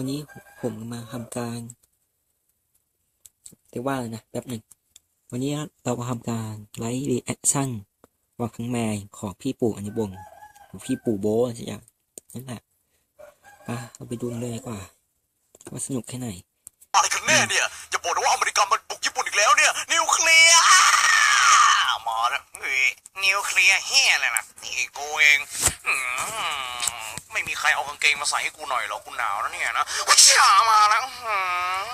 วันนี้ผมมาทำการเรียกว่านะแป๊บหนึ่ง วันนี้เรามาทำการไลฟ์รีแอคชั่นวางพังแมงของพี่ปู่อนิบงศ์หรือพี่ปู่โบะสิอย่างนั่นแหละไปเราไปดูเลยดีกว่าว่าสนุกแค่ไหนอะไรกันแน่เนี่ยอย่าบอกนะว่าอเมริกามันบุกญี่ปุ่นอีกแล้วเนี่ย นิวเคลียร์มาแล้วนิวเคลียร์เฮียเลยนะนี่กูเองอื ไม่มีใครเอากางเกงมาใส่ให้กูหน่อยหรอกกูหนาวนะเนี่ยนะว้าช้ามาแล้วอื้อหื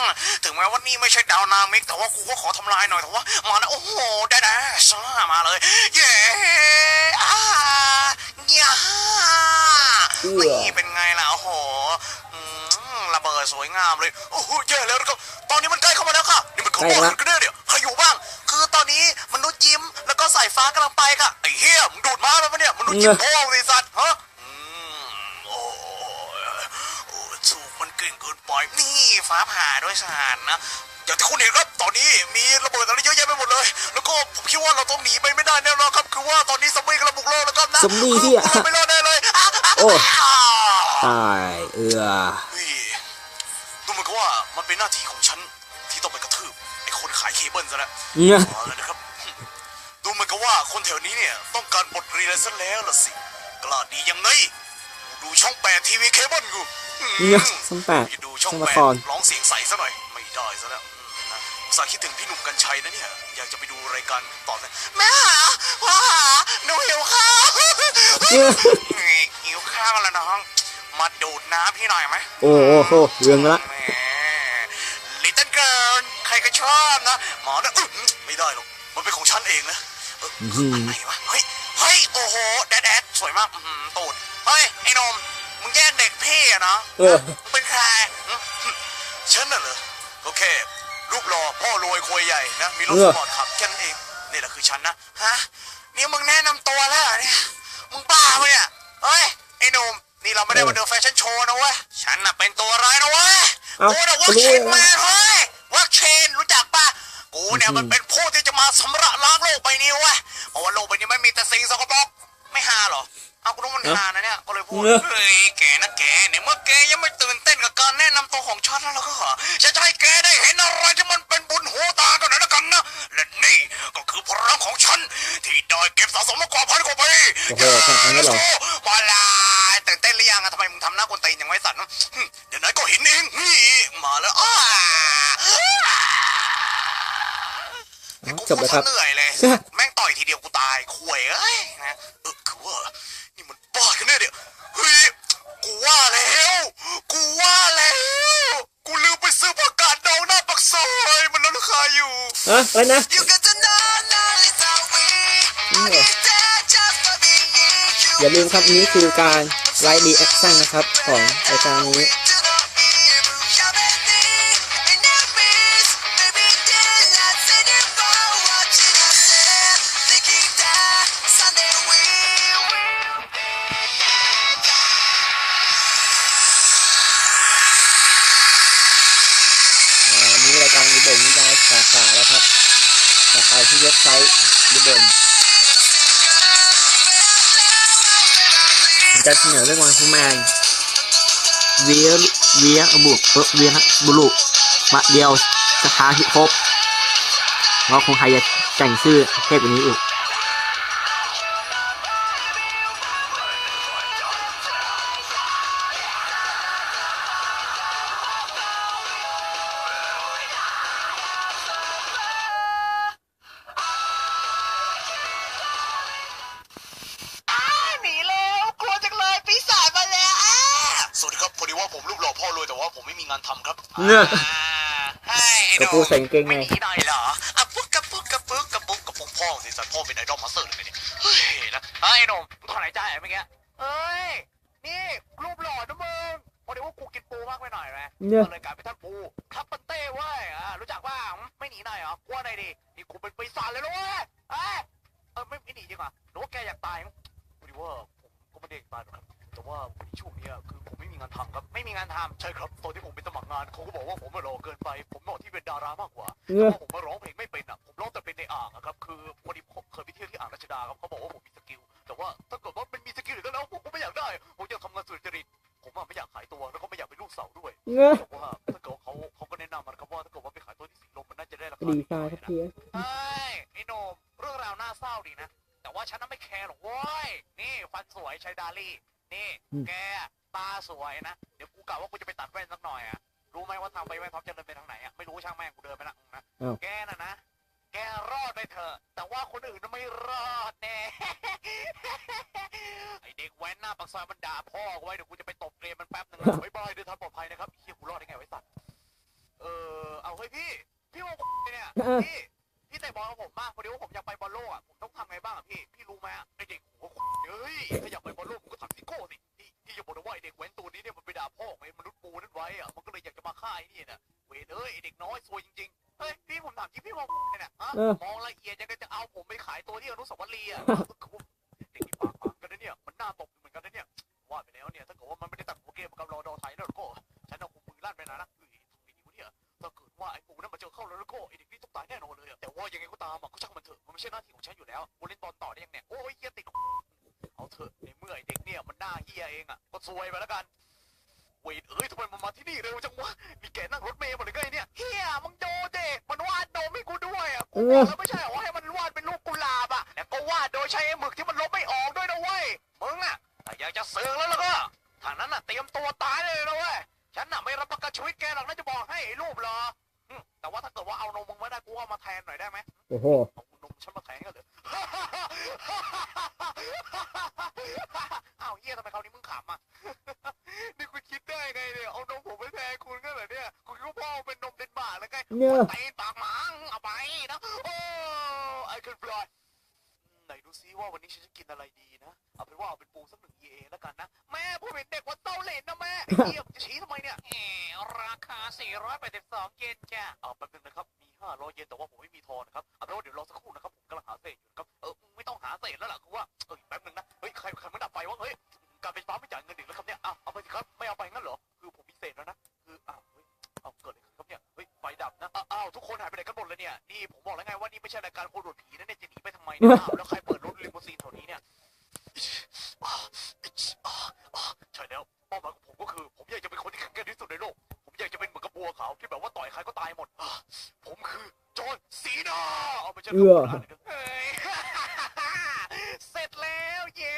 อถึงแม้ว่านี่ไม่ใช่ดาวนามิกแต่ว่ากูก็ขอทำลายหน่อยแต่ว่ามาแล้วโอ้โหได้ได้ซ่ามาเลยเย้อ้าย่าเอื้อนี่เป็นไงล่ะโอ้โหอืมระเบิดสวยงามเลยโอ้โหแย่แล้วนะครับตอนนี้มันใกล้เข้ามาแล้วค่ะนี่มันเขาใกล้บอกละกันแน่เนี่ยใครอยู่บ้าง คือตอนนี้มนุษย์ยิ้มแล้วก็สายฟ้ากำลังไปค่ะไอ้เหี้ยมึงดูดม้าไปปะเนี่ยมนุษย์ยิ้มเงอะโป้งสิสัตว์ฮะ เก่งเกินไปนี่ฟ้าผ่าด้วยสารนะอย่างที่คุณเห็นครับตอนนี้มีระเบิดอะไรเยอะแยะไปหมดเลย แล้วก็ผมคิดว่าเราต้องหนีไปไม่ได้แน่นอนครับ คือว่าตอนนี้ซอมบี้กำลังบุกโลกแล้วครับนะซอมบี้คืเหี้ยเราไม่รอดแน่เลยโอ้อ้าวตายเอือเฮ้ยดูเหมือนกับว่ามันเป็นหน้าที่ของฉันที่ต้องไปกระทืบไอ้คนขายเคเบิลซะแล้วเนี่ยเอาแล้วนะครับดูเหมือนกับว่าคนแถวนี้เนี่ยต้องการบทเรียนซะแล้วล่ะสิกล้าดียังไงดูช่องแปดทีวีเคเบิลกูอืม เนี่ยสมแปดจะดูช่องสมแปละดครร้องเสียงใสซะหน่อย ไม่ได้ซะแล้วอืมนะอุตสาห์คิดถึงพี่หนุ่มกัญชัยนะเนี่ย อยากจะไปดูรายการต่อเลยแม่หาพ่อหาหนูหิวข้าวเนี่ยนี่หิวข้าวแล้วน้อง มาดูดน้ำพี่หน่อยไหมโอ้โหเรื่องละแหมลิตเติ้ลเกิร์ลใครก็ชอบนะ หมอนะอื้อหือไม่ได้หรอก มันเป็นของฉันเองนะเอ่ออื้อหืออะไรวะ เฮ้ย เฮ้ย โอ้โห แดดแดดสวยมากอื้อหือตูด เฮ้ย ไอ้หนม มึงแย่งเด็กพี่อะเนาะเออ มึงเป็นใครอื้อหือฉันน่ะเหรอโอเค รูปหล่อพ่อรวยควยใหญ่นะ มีรถเอสอปอร์ตขับแค่นั้นเอง นี่แหละคือฉันนะ ฮะ นี่มึงแนะนำตัวแล้วเหรอเนี่ย มึงบ้าปะเนี่ยเฮ้ย ไอ้หนุ่ม นี่เราไม่ได้มาเดินแฟชั่นโชว์นะเว้ย ฉันน่ะเป็นตัวร้ายนะเว้ย เอ้ากูน่ะวัครู้เชนเหรอแมนเฮ้ยวัคเชนรู้จักปะกูเนี่ยอืมมันเป็นผู้ที่จะมาสำระล้างโลกใบนี้เว้ยเพราะว่าโลกใบนี้ไม่มีแต่สิ่งสกปรกไม่ฮาเหรอ เอากูต้องมันฮานะเนี่ยก็เลยพูดเนอะเฮ้ยแกนะแกเนี่ยเมื่อแกยังไม่ตื่นเต้นกับการแนะนำตัวของฉันแล้วก็ฉันจะให้แกได้เห็นอะไรที่มันเป็นบุญหูตากันหน่อยละกันนะและนี่ก็คือพลังของฉัน ที่ได้เก็บสะสมมากว่าพันกว่าปีโอ้โหขนาดนั้นเลยเหรอมาลายตื่นเต้นหรือยังอะทำไมมึงทำหน้ากวนตีนอย่างไว้สัตว์นะหึเดี๋ยวไหนก็เห็นเองนี่มาแล้วอ้าเอาจบแล้วครับกูเหนื่อยเลยแม่งต่อยทีเดียวกูตายข่วยเอ้ยนะเออคือว่า นี่มันบ้ากันแน่เนี่ยเฮ้ยกูว่าแล้ว กูว่าแล้ว กูลืมไปซื้อผักกาดดองหน้าปักซอยมันลดราคาอยู่ ฮะอะไรนะ You got to know now it's how we อืม just for being you อย่าลืมครับอันนี้คือการไลฟ์รีแอคชั่นนะครับ ของรายการนี้ ที่เว็บไซต์ดิเบนผมจะเสนอเรื่องวันคุแมนเวียเวียบุเออเวียบุรุมาเดียวสถาที่ครบว่าคงใครจะแต่งชื่อเทพกว่านี้อีก ผมรูปหล่อพ่อรวยแต่ว่าผมไม่มีงานทำครับเนี่ยอ่าให้ไอ้กระปูใส่กางเกงในไม่หนีหน่อยเหรออะปุ๊กกระปุ๊กกระปุ๊กกระปุ๊กกระปุ๊กพ่อสิสัตว์พ่อเป็นไอดอลมาสเตอร์เลยเนี่ยเฮ้ยนะไอ้หนุ่มมึงถอนหายใจเมื่อกี้เอ้ยนี่รูปหล่อนะมึงพอดีว่ากูกินปูมากไปหน่อยไหมเนี่ยก็เลยกลายเป็นท่านปูทับปันเต้เว้ยอ่ารู้จักว่าไม่หนีหน่อยเหรอกลัวหน่อยดินี่กูเป็นปีศาจเลยนะเว้ยเอ้ยเออไม่ไม่หนีจริงเหรอหรือว่าแกอยากตายมั้งพอดีว่าผมก็ไม่ได้ตายหรอกครับแต่ว่าพอดีช่วงเนี้ยคือผมไม่มีงานทำครับ ไม่มีงานทำใช่ครับตอนที่ผมไปสมัครงานเขาก็บอกว่าผมมารอเกินไป ผมเหมาะที่เป็นดารามากกว่าเนี่เพยราะผมมาร้องเพลงไม่เป็นอะผมร้องแต่เป็นในอ่างอะครับคือพอดีผมเคยไปเที่ยวที่อ่างรัชดาครับเขาบอกว่าผมมีสกิลแต่ว่าถ้าเกิดว่ามันมีสกิลอยู่แล้วผมก็ไม่อยากได้ผมอยากทำงานสุจริตผมอะไม่อยากขายตัวแล้วก็ไม่อยากเป็นลูกเสาด้วยเงอะแต่ว่าถ้าเกิดเขาเขาก็แนะนำมันครับว่าถ้าเกิดว่าไปขายตัวที่สีลมมันน่าจะได้ราคาดีดีไซน์สักทีเฮ้ยไอ้โหนมเรื่องราวน่าเศร้าดีนะ แต่ว่าฉันน่ะไม่แคร์หรอกเว้ยนี่ฟันสวยใช้ดาลี่ นี่อืมแก ตาสวยนะ เดี๋ยวกูกะว่ากูจะไปตัดแว่นสักหน่อยอะรู้ไหมว่าทางไปแว่นท็อปจะเดินไปทางไหนอะไม่รู้ช่างแม่งกูเดินไปละนะแกน่ะนะ แกรอดไปเถอะ แต่ว่าคนอื่นน่ะไม่รอดแน่ ไอเด็กแว้นหน้าปากซอยมันด่าพ่อกูไว้เดี๋ยวกูจะไปตบเกรมมันแป๊บหนึงนะ บ๊ายบายเดินทางปลอดภัยนะครับเฮียกูรอดได้ไงไว้สัตว์เออ เอาเฮ้ยพี่ พี่มงคลเนี่ยเออ พี่พี่เตะบอลกับผมมากพอดีว่าผมอยากไปบอลโลกอะ ผมต้องทำไงบ้างอะพี่ พี่รู้ไหมอะไอเด็กหัวเฮ้ยถ้าอยากไปบอลโลกมึงก็ทำซิโก้ จะมาฆ่าไอ้นี่น่ะเวรเอ้ยไอเด็กน้อยซวยจริงๆเฮ้ยพี่ผมถามจริงพี่มองเนี่ยฮะเออ มองละเอียดยังไงจะเอาผมไปขายตัวที่อนุสาวรีย์อะเด็กนี่ปากหมางกันนะเนี่ยมันน่าตบเหมือนกันนะเนี่ยว่าไปแล้วเนี่ยถ้าเกิดว่ามันไม่ได้ตัดหัวเกมกับรอดอไทยแล้วก็ฉันเอาคุมมือลั่นไปนะนะเฮ้ยทำไงดีวะเนี่ยถ้าเกิดว่าไอ้ปูนั่นมาเจอเข้าแล้วแล้วก็ไอ้เด็กนี่ต้องตายแน่นอนเลยอะแต่ว่ายังไงก็ตามอะก็ช่างมันเถอะมันไม่ใช่หน้าที่ของฉันอยู่แล้วกูเล่นบอลต่อได้ยังเนี่ยโอ้ยเฮียติด เอาเถอะในเมื่อไอ้เด็กเนี่ยมันหน้าเฮียเองอะก็ซวยไปแล้วกัน เวทเอ้ยทำไมมันมาที่นี่เร็วจังวะนี่แกนั่งรถเมล์มาหรือไงเนี่ยเฮียมึงโดเด็มันวาดโดมให้กูด้วยอะกูบอกแล้วไม่ใช่เหรอว่าให้มันวาดเป็นรูปกุหลาบอะแล้วก็วาดโดยใช้ไอ้หมึกที่มันลบไม่ออกด้วยนะเว้ยมึงอะถ้าอยากจะเสือกแล้วแล้วก็ทางนั้นน่ะเตรียมตัวตายเลยนะเว้ยฉันน่ะไม่รับประกันชีวิตแกหรอกนะจะบอกให้ไอ้รูปเหรออืมแต่ว่าถ้าเกิดว่าเอานมมึงไม่ได้กูเอามาแทนหน่อยได้ไหมโอ้โหเอานมฉันมาแทนกันเลยอ้าวเฮียทำไมคราวนี้มึงขำอะ เนอะตีนปากหมังเอาไปนะโอ้ไอ้คนปล่อยไหนดูซิว่าวันนี้ฉันจะกินอะไรดีนะ เอาเป็นว่าเอาเป็นปูสักหนึ่ง EA แล้วกันนะ แม่ผมเห็นเด็กว่าเต้าเหลนนะแม่เยี่ยม หมดเลยเนี่ย นี่ผมบอกแล้วไงว่านี่ไม่ใช่รายการโคนโดดผีนะเนี่ยจะหนีไปทำไมเนี่ยอ้าวแล้วใครเปิดรถลิมูซีนแถวนี้เนี่ยอ้าวอ้าวอ้าวใช่แล้วเป้าหมายของผมก็คือ ผมอยากจะเป็นคนที่แข็งแกร่งที่สุดในโลก ผมอยากจะเป็นเหมือนกับบัวขาวที่แบบว่าต่อยใครก็ตายหมดอ่าผมคือจอห์นซีนาเอาไม่ใช่เออ เฮ้ย เสร็จแล้วเย้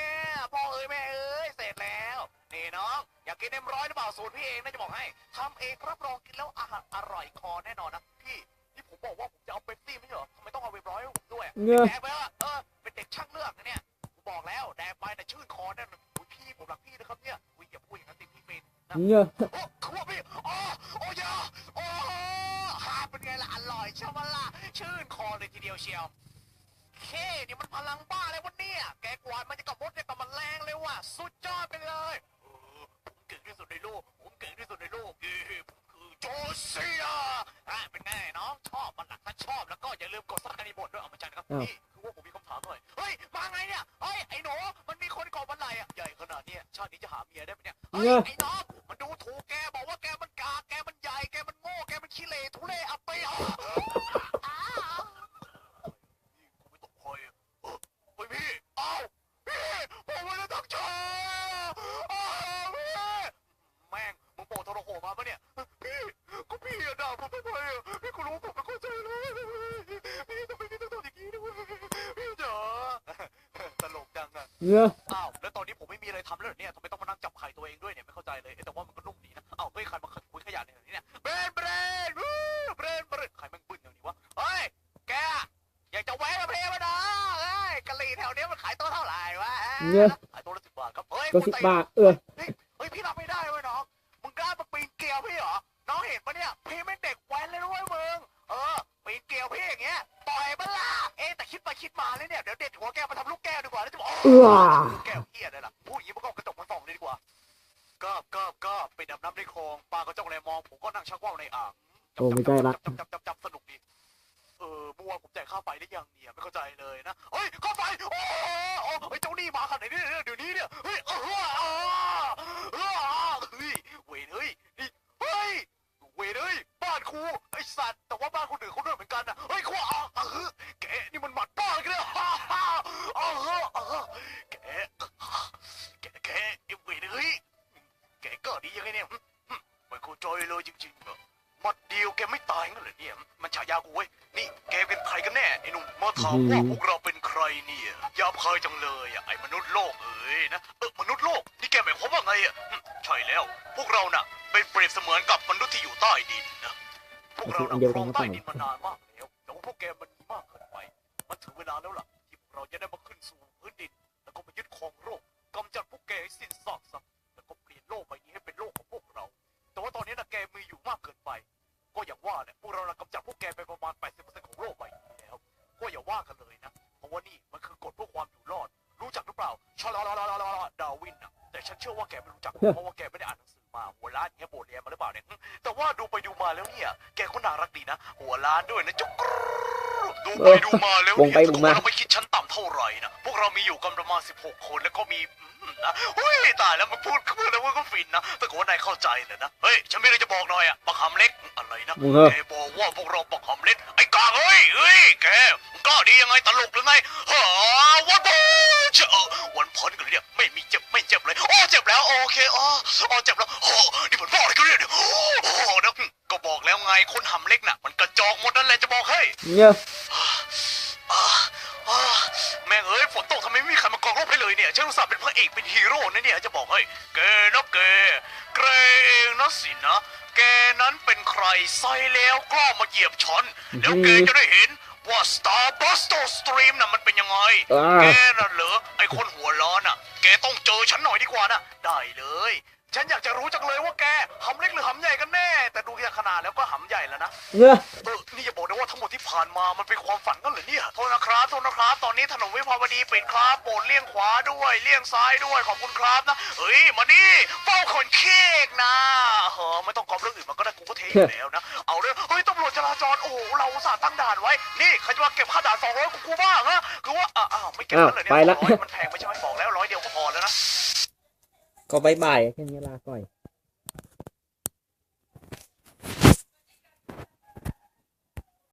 พ่อเอ้ยแม่เอ้ยเสร็จแล้วนี่น้องอยากกินเอ็มร้อยหรือเปล่าสูตรพี่เองนะจะบอกให้ทำเองรับรองกินแล้วอาหารอร่อยคอแน่นอนนะพี่ ผมบอกว่าผมจะเอาเป๊ปซี่ไม่ใช่เหรอทำไมต้องเอาเอ็มร้อยให้ผมด้วยอะเงอะ แดกไปว่าเออเป็นเด็กช่างเลือกนะเนี่ยผมบอกแล้วแดกไปแต่ชื่นคอแน่นอนอุ้ยพี่ผมรักพี่นะครับเนี่ยอุ้ยอย่าพูดอย่างนั้นสิพี่เป็นนะ เงอะโอ้คือว่าพี่โอ้โอ้ยาโอ้ฮาเป็นไงล่ะ อร่อยใช่ไหมล่ะ ชื่นคอเลยทีเดียวเชียว เคนี่มันพลังบ้าเลยวันนี้แกกวาดมันจะกับมดจะกับมันแรงเลยว่ะ สุดยอดไปเลยเออผมเก่งที่สุดในโลก ผมเก่งที่สุดในโลกเอ้ยผมคือโจเซีย อะเป็นไงน้องชอบมันหลักถ้าชอบแล้วก็อย่าลืมกดซับสไครต์บทด้วยเอามาจันครับอ้าวนี่คือว่าผมมีคำถามหน่อยเฮ้ยมาไงเนี่ยเฮ้ยไอ้หนูมันมีคนก่อบันไดอะใหญ่ขนาดเนี้ยชาตินี้จะหาเมียได้ไหมเนี่ยเฮ้ยเงอะไอ้น้องมันดูถูกแกบอกว่าแกมันกากแกมันใหญ่แกมันโง่แกมันขี้เหร่ทุเรศอับไปอะอ้าวนี่กูไม่ตกคอยอะเออเฮ้ยพี่เอ้าพี่ผมไม่ได้ตั้งใจอ้าวพี่แม่งมึงโปรดโทรโขงมาปะเนี่ยพี่ก็พี่อะด่าผมทำไมอะพี่ก็รู้ว่าผมเป็นคนใจร้ายพี่ทำไมพี่ต้องทำอย่างนี้ด้วยพี่จ๋าตลกจังอะ เงอะอ้าวแล้วตอนนี้ผมไม่มีอะไรทำแล้วเหรอเนี่ยทำไมต้องมานั่งจับไข่ตัวเองด้วยเนี่ยไม่เข้าใจเลยเอ๊ะแต่ว่ามันก็นุ่มดีนะอ้าวเฮ้ยใครมาคุยขยะในแถวนี้เนี่ยเบรนเบรนวู้เบรนเบรนใครแม่งบึ้นอย่างนี้วะเฮ้ยแกอยากจะแวะกับเพลมาดาเฮ้ยกะหรี่แถวเนี้ยมันขายตัวเท่าไหร่วะเงอะขายตัวละสิบบาทครับเฮ้ยก็สิบบาทเออเฮ้ยเฮ้ยพี่รับไม่ได้เว้ยน้องมึงกล้ามาปีนเกลียวพี่เหรอน้องเห็นปะเนี่ยพี่ไม่งเด็กแว้นเลยนะเว้ยมึงเออปีนเกลียวพี่อย่างเงี้ยต่ อยปะล่ะเอ๊ะแต่คิดไปคิดมาเลยเนี่ยเดี๋ยวเด็ดหัวแกมาทำลูกแก้วดีกว่าแล้วจะบอกเอื้อลูกแก้วเฮียเลยล่ะพูดอย่างนี้มันก็เอากระจกมาส่องเลยดีกว่าก็ก็ก็ไปดำน้ำในคลองปลากระจกอะไรมองผมก็นั่งชักว่าวในอ่างโอ้ไม่ใกล้ละจับจับจับจับสนุกดีเออเมื่อวานผมจ่ายค่าไฟได้ยังเนี่ยไม่เข้าใจเลยนะเฮ้ยค่าไฟโอ้โหโอ้เฮ้ยเจ้าหนี้มาขนาดนี้เนี่ยเดี๋ยว หรอหมัดเดียวแกไม่ตายงั้นเหรอเนี่ย มันฉายากูเว้ย นี่แกเป็นใครกันแน่ไอ้หนุ่มมาถามว่าพวกเราเป็นใครเนี่ยหยาบคายจังเลยอะไอ้มนุษย์โลกเอ๋ยนะเออมนุษย์โลก นี่แกหมายความว่าไงอะหึใช่แล้ว พวกเราน่ะ เป็นเปรียบเสมือนกับมนุษย์ที่อยู่ใต้ดินนะพวกเราน่ะครองใต้ดินมานานมากแล้วแต่ว่าพวกแกมันมีมากเกินไป มันถึงเวลาแล้วล่ะที่พวกเราจะได้มาขึ้นสู่พื้นดิน เพราะว่าแกไม่ได้อ่านหนังสือมาหัวล้านเงี้ยโบสถ์เรียนมาหรือเปล่าเนี่ยหึแต่ว่าดูไปดูมาแล้วเนี่ย แกก็น่ารักดีนะ หัวล้านด้วยนะจุกกรูดูไปดูมาแล้ววงเนี่ยไปวงมาเราไม่คิดชั้นต่ำเท่าไหร่นะพวกเรามีอยู่กันประมาณ 16 คนแล้วก็มีอืมนะเฮ้ยตายแล้วมาพูดขึ้นแล้วมันก็ฟินนะแต่ก็ว่านายเข้าใจเลยนะเฮ้ยฉันมีอะไรจะบอกหน่อยอะปักหำเล็กอะไรนะมึงเหรอแกบอกว่าพวกเราปักหำเล็กไอ้กางเฮ้ยเฮ้ยแกมึงกล้าดียังไงตลกหรือไงฮะวัดโบเจอวันพ้นกันเลยเนี่ยไม่มี โอเคอ๋ออ๋อเจ็บแล้วโอ้นี่มันบ้าอะไรกันเนี่ยโอ้โหนะก็บอกแล้วไงคนหำเล็กน่ะ มันกระจอกหมดนั่นแหละจะบอกให้เนี่ยอ่าอ่าแม่งเอ้ยฝนตกทำไมไม่มีใครมากองร่มให้เลยเนี่ยฉันอุตส่าห์เป็นพระเอกเป็นฮีโร่นะเนี่ยจะบอกให้แกนะแกแกเองนะสินะแกนั้นเป็นใครใส่แล้วกล้ามาเหยียบฉันแล้วแกจะได้เห็นว่า Starbuster Stream น่ะมันเป็นยังไงอ่าแกน่ะเหรอไอคนหัวร้อนอะ แกต้องเจอฉันหน่อยดีกว่านะ ได้เลย ฉันอยากจะรู้จังเลยว่าแกหำเล็กหรือหำใหญ่กันแน่ แต่ดูจากขนาดแล้วก็หำใหญ่แล้วนะเนี่ยเออนี่จะบอกนะว่าทั้งหมดที่ผ่านมามันเป็นความฝันกันเหรอเนี่ย โทษนะครับ โทษนะครับ ตอนนี้ถนนวิภาวดีปิดครับโปรดเลี่ยงขวาด้วย เลี่ยงซ้ายด้วย ขอบคุณครับนะ เฮ้ย มานี่เฝ้าคนเค้กนะเฮ้อไม่ต้องกอบเรื่องอื่นมันก็ได้กูก็เทอยู่แล้วนะ จจราจรโอ้โหเราอุตส่าห์ตั้งด่านไว้ นี่ใครจะมาเก็บค่าด่านสองร้อยกูกูบ้างฮะคือว่าอ้าวอ้าวไม่เก็บแล้วเหรอเนี่ยอ้าวไปละ ร้อยมันแพงไม่ใช่ไหมบอกแล้วร้อยเดียวก็พอแล้วนะ ก็บายบายแค่นี้ลาก่อย